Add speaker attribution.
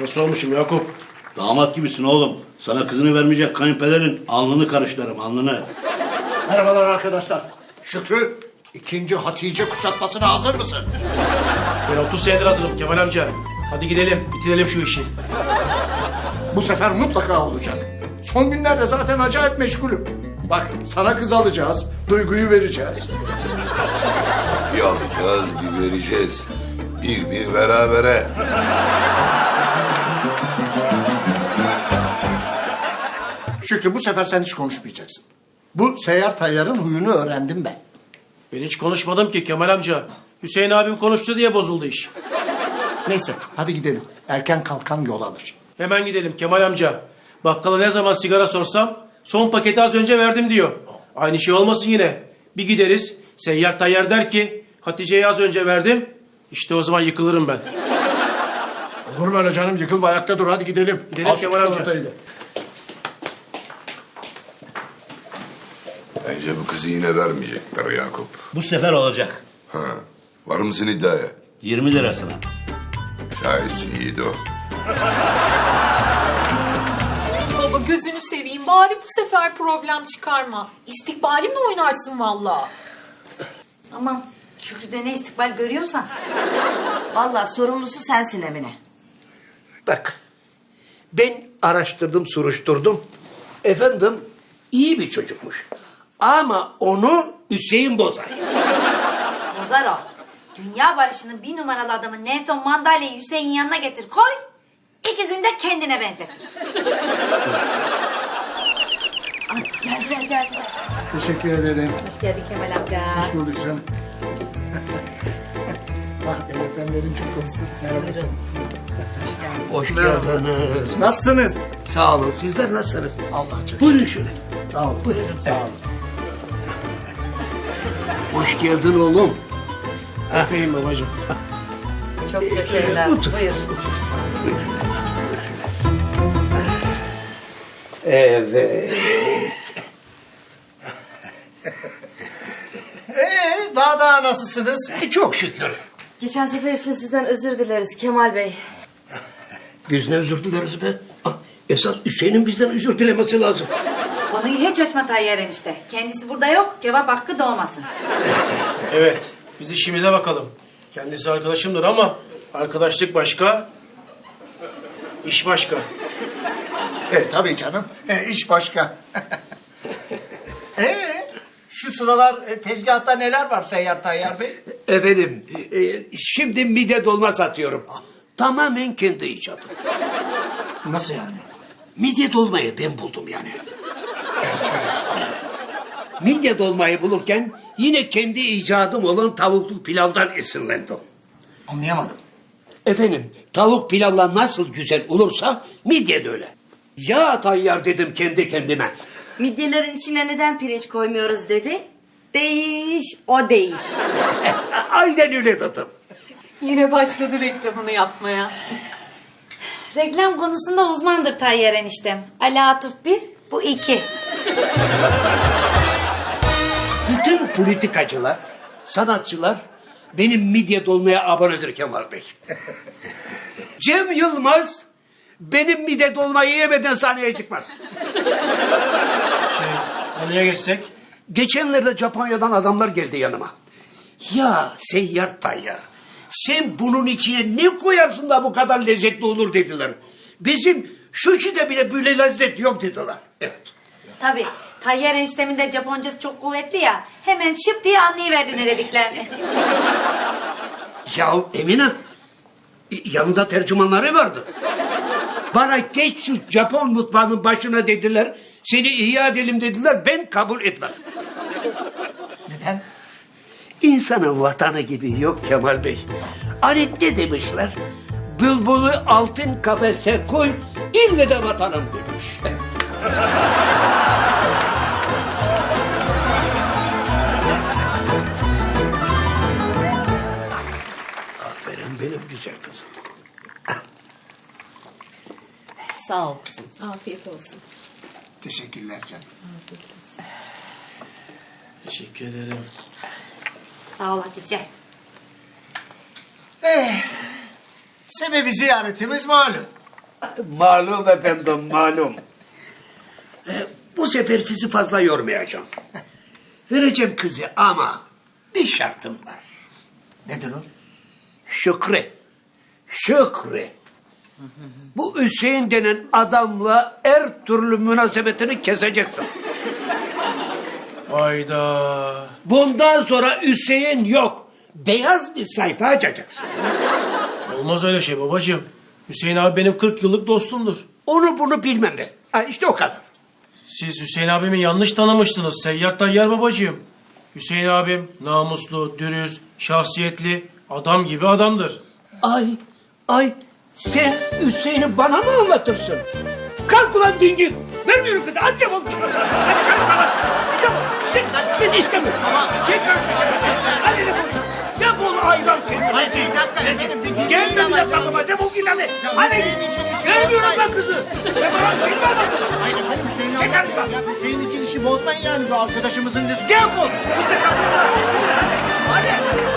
Speaker 1: Nasıl olmuşum Yakup?
Speaker 2: Damat gibisin oğlum. Sana kızını vermeyecek kayınpederin alnını karıştırırım alnını.
Speaker 3: Merhabalar arkadaşlar. Şükrü, ikinci Hatice kuşatmasına hazır mısın?
Speaker 1: Ben 30 senedir hazırım Kemal amca. Hadi gidelim bitirelim şu işi.
Speaker 3: Bu sefer mutlaka olacak. Son günlerde zaten acayip meşgulüm. Bak sana kız alacağız, duyguyu vereceğiz.
Speaker 4: Bir alacağız, bir vereceğiz. Bir bir berabere.
Speaker 3: Şükrü bu sefer sen hiç konuşmayacaksın. Bu seyyar tayyarın huyunu öğrendim ben.
Speaker 1: Ben hiç konuşmadım ki Kemal amca. Hüseyin abim konuştu diye bozuldu iş.
Speaker 3: Neyse hadi gidelim. Erken kalkan yol alır.
Speaker 1: Hemen gidelim Kemal amca. Bakkala ne zaman sigara sorsam son paketi az önce verdim diyor. Aynı şey olmasın yine. Bir gideriz seyyar tayyar der ki Hatice'ye az önce verdim. İşte o zaman yıkılırım ben.
Speaker 3: Olur mu öyle canım? Yıkılma ayakta dur hadi gidelim.
Speaker 1: Gidelim Kemal amca.
Speaker 3: çikolatayı da.
Speaker 4: Bence bu kızı yine vermeyecekler Yakup.
Speaker 2: Bu sefer olacak.
Speaker 4: Ha. Var mısın iddiaya?
Speaker 2: 20 lirasına.
Speaker 4: Şahitsin Yiğido.
Speaker 5: Baba gözünü seveyim bari bu sefer problem çıkarma. İstikbali mi oynarsın valla?
Speaker 6: Aman Şükrü'de ne istikbal görüyorsan. Vallahi sorumlusu sensin Emine.
Speaker 7: Bak, ben araştırdım, soruşturdum. Efendim, iyi bir çocukmuş. Ama onu Hüseyin bozar.
Speaker 6: Bozar o. Dünya barışının bir numaralı adamı Nelson Mandalya'yı Hüseyin yanına getir koy. İki günde kendine benzetir. Ay, geldiler geldiler.
Speaker 3: Teşekkür ederim.
Speaker 6: Hoş geldin Kemal amca.
Speaker 3: Hoş bulduk canım. ah el öpenlerin çok konusu. Merhaba.
Speaker 7: Hoş geldiniz.
Speaker 3: Nasılsınız?
Speaker 7: Sağ olun. Sizler nasılsınız?
Speaker 3: Allah çok
Speaker 7: Buyurun şöyle.
Speaker 3: Sağ olun. Buyurun. Sağ olun.
Speaker 7: Hoş geldin oğlum.
Speaker 1: Öpeyim babacığım.
Speaker 6: Çok teşekkürler.
Speaker 7: Otur.
Speaker 6: Buyur.
Speaker 7: Evet.
Speaker 3: Ee, daha daha nasılsınız?
Speaker 7: E, çok şükür.
Speaker 6: Geçen sefer için sizden özür dileriz Kemal Bey.
Speaker 7: Biz ne özür dileriz be? Ah, Esas Hüseyin'in bizden özür dilemesi lazım.
Speaker 6: Konuyu hiç açma Tayyar enişte. Kendisi burada yok. Cevap hakkı doğmasın.
Speaker 1: Evet biz işimize bakalım. Kendisi arkadaşımdır ama arkadaşlık başka, iş başka.
Speaker 3: E tabii canım. E, iş başka. Ee, şu sıralar e, tezgahta neler var Seyyar Tayyar Bey?
Speaker 7: Efendim, e, şimdi mide dolma satıyorum. Tamamen kendi icadım.
Speaker 3: Nasıl yani?
Speaker 7: Midye dolmayı ben buldum yani. Midye dolmayı bulurken yine kendi icadım olan tavuklu pilavdan esinlendim.
Speaker 3: Anlayamadım.
Speaker 7: Efendim tavuk pilavla nasıl güzel olursa midye de öyle. Ya tayyar dedim kendi kendime.
Speaker 6: Midyelerin içine neden pirinç koymuyoruz dedi. Değiş, o değiş.
Speaker 7: Aynen öyle dedim.
Speaker 5: Yine başladı reklamını yapmaya.
Speaker 6: Reklam konusunda uzmandır Tayyar eniştem. Ali Atıf bir, bu iki.
Speaker 7: Bütün politikacılar, sanatçılar benim midye dolmaya abonedir Kemal Bey. Cem Yılmaz benim midye dolmayı yemeden sahneye çıkmaz.
Speaker 1: Konuya geçsek.
Speaker 7: Geçenlerde Japonya'dan adamlar geldi yanıma. Ya seyyar tayyar. Sen bunun içine ne koyarsın da bu kadar lezzetli olur dediler. Bizim şuşide bile böyle lezzet yok dediler. Evet.
Speaker 6: Tabii. Tayyar eniştemin de Japoncası çok kuvvetli ya. Hemen şıp diye anlayıverdi ne dediklerini.
Speaker 7: Ya Emine e, yanında tercümanları vardı. Bana geç şu Japon mutfağının başına dediler. Seni ihya edelim dediler. Ben kabul etmem.
Speaker 3: Neden?
Speaker 7: İnsanın vatanı gibi yok Kemal Bey. Hani ne demişler? Bülbülü altın kafese koy, ille de vatanım demiş. Benim güzel kızım.
Speaker 6: Sağ ol kızım.
Speaker 5: Afiyet olsun.
Speaker 3: Teşekkürler canım.
Speaker 1: Teşekkür ederim.
Speaker 6: Sağ ol Hatice.
Speaker 3: Sebebi ziyaretimiz malum.
Speaker 7: malum efendim malum. Ee, bu sefer sizi fazla yormayacağım. Vereceğim kızı ama bir şartım var.
Speaker 3: Nedir o?
Speaker 7: Şükrü. Şükrü. Bu Hüseyin denen adamla her türlü münasebetini keseceksin.
Speaker 1: Hayda.
Speaker 7: Bundan sonra Hüseyin yok. Beyaz bir sayfa açacaksın.
Speaker 1: Olmaz öyle şey babacığım. Hüseyin abi benim 40 yıllık dostumdur.
Speaker 7: Onu bunu bilmem ben. Ha, işte o kadar.
Speaker 1: Siz Hüseyin abimi yanlış tanımıştınız Seyyar Tayyar babacığım. Hüseyin abim namuslu, dürüst, şahsiyetli, adam gibi adamdır.
Speaker 7: Ay, ay sen Hüseyin'i bana mı anlatırsın? Kalk ulan dingil. Vermiyorum kızı. Hadi git. Hadi karışma. Defol. Çek. Ben istemiyorum. Çek karışma. Hadi defol. Defol hayvan seni.
Speaker 3: Hayır, bir dakika efendim, bir
Speaker 7: Gelme
Speaker 3: ama
Speaker 7: bize
Speaker 3: ya.
Speaker 7: kapıma. Defol git hadi. Hadi. Vermiyorum lan kızı. Sen bana şey mi?
Speaker 3: Hayır efendim Hüseyin
Speaker 7: Çek
Speaker 3: abi.
Speaker 7: karışma.
Speaker 3: Ya Hüseyin için işi bozmayın yani bu arkadaşımızın ne suçu?
Speaker 7: Defol. Bize kapıma. Hadi.